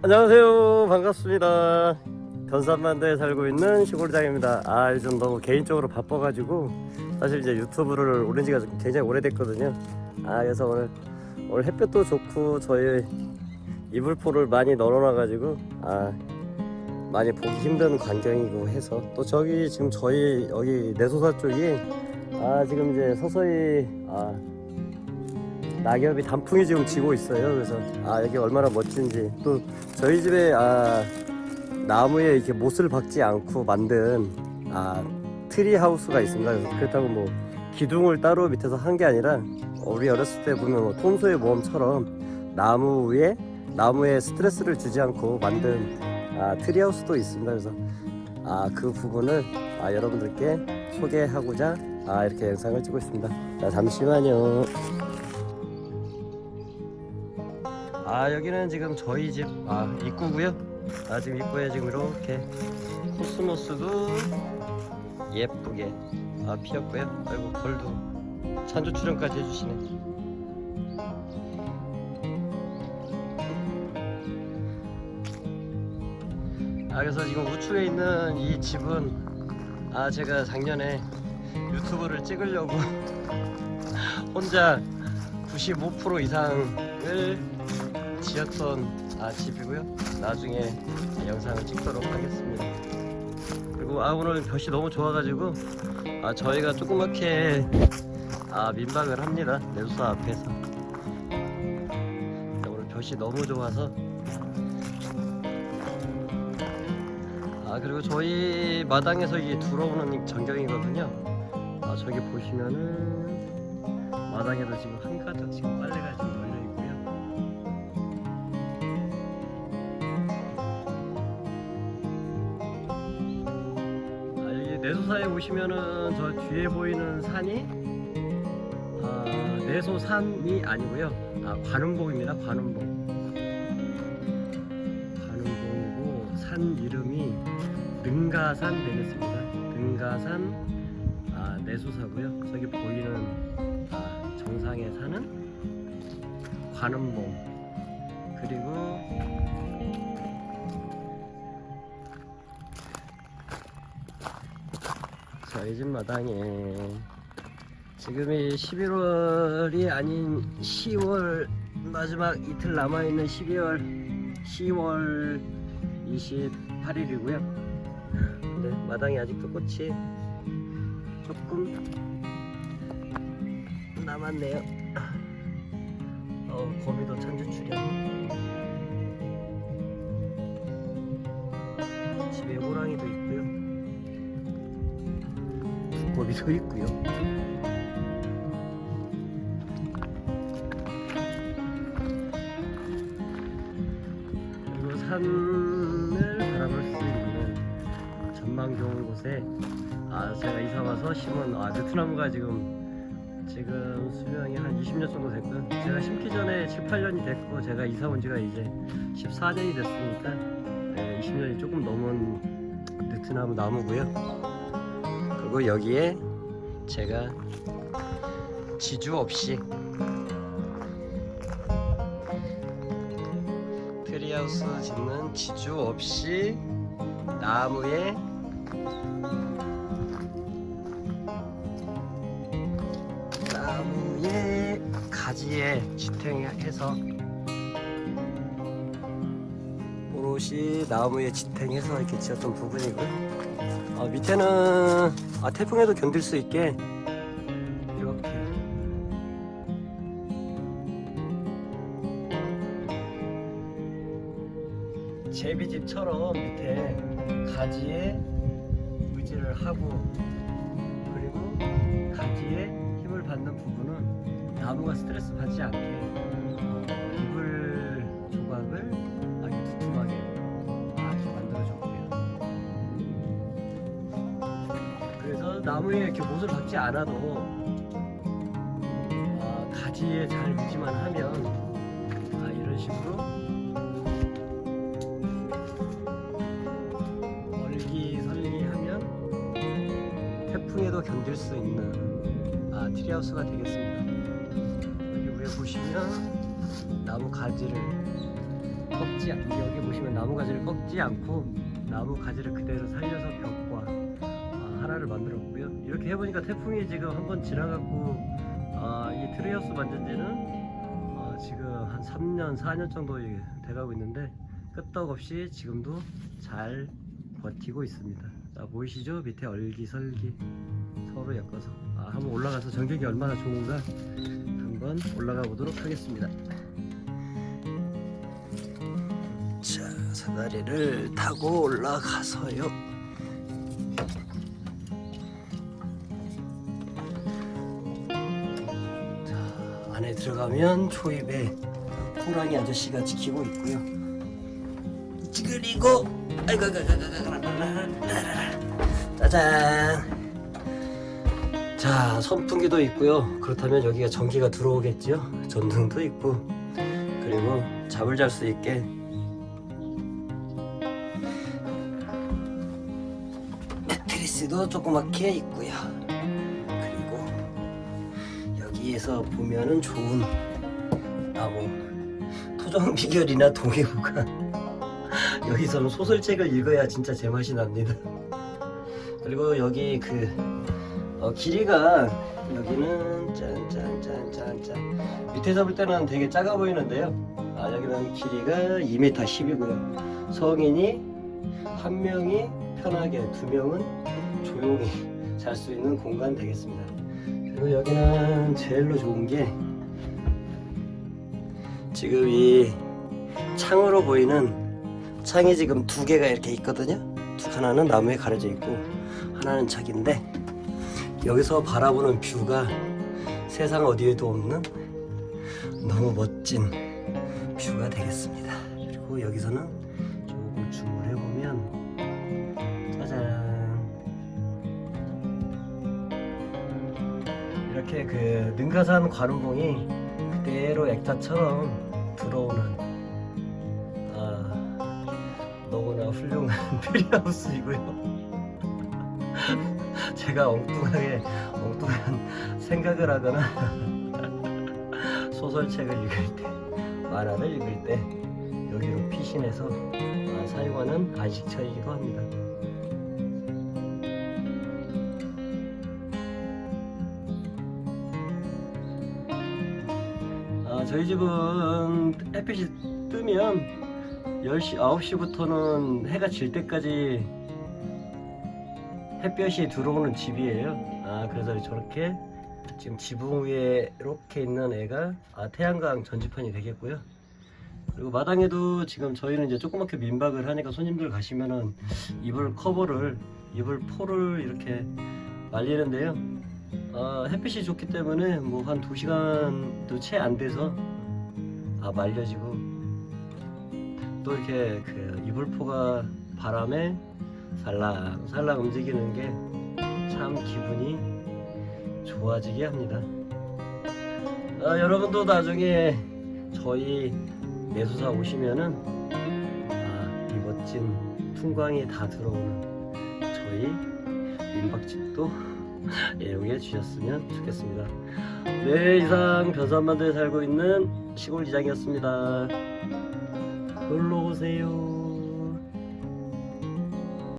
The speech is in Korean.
안녕하세요. 반갑습니다. 견산반도에 살고 있는 시골장입니다. 아 요즘 너무 개인적으로 바빠가지고 사실 이제 유튜브를 올린 지가 굉장히 오래됐거든요. 아 그래서 오늘 오늘 햇볕도 좋고 저희 이불포를 많이 널어놔가지고 아 많이 보기 힘든 광경이고 해서 또 저기 지금 저희 여기 내소사 쪽이 아 지금 이제 서서히 아 낙엽이 단풍이 지금 지고 있어요. 그래서 아 여기 얼마나 멋진지 또 저희 집에 아 나무에 이렇게 못을 박지 않고 만든 아 트리 하우스가 있습니다. 그렇다고 뭐 기둥을 따로 밑에서 한 게 아니라 우리 어렸을 때 보면 뭐 톰소의 모험처럼 나무 위에 나무에 스트레스를 주지 않고 만든 아 트리 하우스도 있습니다. 그래서 아 그 부분을 아 여러분들께 소개하고자 아 이렇게 영상을 찍고 있습니다. 자 잠시만요. 아 여기는 지금 저희 집 아 입구고요. 아 지금 입구에 지금 이렇게 코스모스도 예쁘게 아 피었고요. 아이고 벌도 찬조 출연까지 해주시네. 아 그래서 지금 우측에 있는 이 집은 아 제가 작년에 유튜브를 찍으려고 혼자 95% 이상을 지었던 아, 집이고요. 나중에 영상을 찍도록 하겠습니다. 그리고 아 오늘 볕이 너무 좋아가지고 아 저희가 조그맣게 아 민박을 합니다. 내수사 앞에서. 오늘 볕이 너무 좋아서 아 그리고 저희 마당에서 이게 들어오는 전경이거든요. 아 저기 보시면은 마당에도 지금 한 가득 지금 빨래가 지금 내소사에 오시면은 저 뒤에 보이는 산이 아, 내소산이 아니고요. 아, 관음봉입니다. 관음봉. 관음봉이고 산 이름이 능가산 되겠습니다. 능가산 아, 내소사고요. 저기 보이는 아, 정상에 사는 관음봉 저희 집 마당에 지금이 11월이 아닌 10월 마지막 이틀 남아있는 12월 10월 28일이고요. 근데 마당에 아직도 꽃이 조금 남았네요. 어 거미도 천주 출연 두꺼비도 있고요 그리고 산을 바라볼 수 있는 전망 좋은 곳에 아 제가 이사 와서 심은 아 느트나무가 지금 지금 수명이 한 20년 정도 됐고요. 제가 심기 전에 7, 8년이 됐고 제가 이사 온 지가 이제 14년이 됐으니까 네, 20년이 조금 넘은 느트나무 나무고요. 그리고 여기에 제가 지주 없이 트리하우스 짓는 지주 없이 나무에 나무에 가지에 지탱해서 오롯이 나무에 지탱해서 이렇게 지었던 부분이고요. 아, 밑에는 아, 태풍에도 견딜 수 있게 이렇게. 제비집처럼 밑에 가지에 의지를 하고 그리고 가지에 힘을 받는 부분은 나무가 스트레스 받지 않게 어, 이불 조각을 나무에 이렇게 못을 박지 않아도 어, 가지에 잘 유지만 하면 아, 이런 식으로 얼기설기하면 태풍에도 견딜 수 있는 아, 트리하우스가 되겠습니다. 여기 위에 보시면 나무 가지를 꺾지 않 여기 보시면 나무 가지를 꺾지 않고 나무 가지를 그대로 살려서 아, 하나를 만들었고요. 이렇게 해보니까 태풍이 지금 한 번 지나갔고 아, 이 트레이하우스 만든 지는 아, 지금 한 3년, 4년 정도 이- 돼가고 있는데 끄떡없이 지금도 잘 버티고 있습니다. 자, 보이시죠? 밑에 얼기설기 서로 엮어서 아, 한번 올라가서 전경이 얼마나 좋은가 한번 올라가 보도록 하겠습니다. 자, 사다리를 타고 올라가서요. 들어가면 초입에 호랑이 아저씨가 지키고 있고요. 그리고 아이고 짜잔. 자, 선풍기도 있고요. 그렇다면 여기가 전기가 들어오겠지요. 전등도 있고 그리고 잠을 잘 수 있게 매트리스도 조그맣게 있고요. 여기에서 보면은 좋은 아뭐 토종 비결이나 동해부가 여기서는 소설책을 읽어야 진짜 제맛이 납니다. 그리고 여기 그 어, 길이가 여기는 짠짠짠짠짠 밑에서 볼 때는 되게 작아 보이는데요. 아 여기는 길이가 2m 10이고요. 성인이 한 명이 편하게 두 명은 조용히 잘 수 있는 공간 되겠습니다. 그리고 여기는 제일로 좋은 게 지금 이 창으로 보이는 창이 지금 두 개가 이렇게 있거든요. 하나는 나무에 가려져 있고 하나는 저기인데 여기서 바라보는 뷰가 세상 어디에도 없는 너무 멋진 뷰가 되겠습니다. 그리고 여기서는 조금 줌을 해보면 이렇게 그 능가산 관음봉이 그대로 액자처럼 들어오는 아 너무나 훌륭한 트리하우스이고요. 제가 엉뚱하게 엉뚱한 생각을 하거나 소설책을 읽을 때 만화를 읽을 때 여기로 피신해서 아, 사용하는 안식처이기도 합니다. 저희 집은 햇빛이 뜨면 10시, 9시부터는 해가 질 때까지 햇볕이 들어오는 집이에요. 아, 그래서 저렇게 지금 지붕 위에 이렇게 있는 애가 아, 태양광 전지판이 되겠고요. 그리고 마당에도 지금 저희는 이제 조그맣게 민박을 하니까 손님들 가시면은 이불 커버를 이불 포를 이렇게 말리는데요. 아, 햇빛이 좋기 때문에 뭐 한 2시간도 채 안 돼서 아, 말려지고 또 이렇게 그 이불포가 바람에 살랑살랑 움직이는 게 참 기분이 좋아지게 합니다. 아, 여러분도 나중에 저희 내수사 오시면은 아, 이 멋진 풍광이 다 들어오는 저희 민박집도 애용해 주셨으면 좋겠습니다. 네, 이상 변산반도에 살고 있는 시골 기장이었습니다. 놀러 오세요.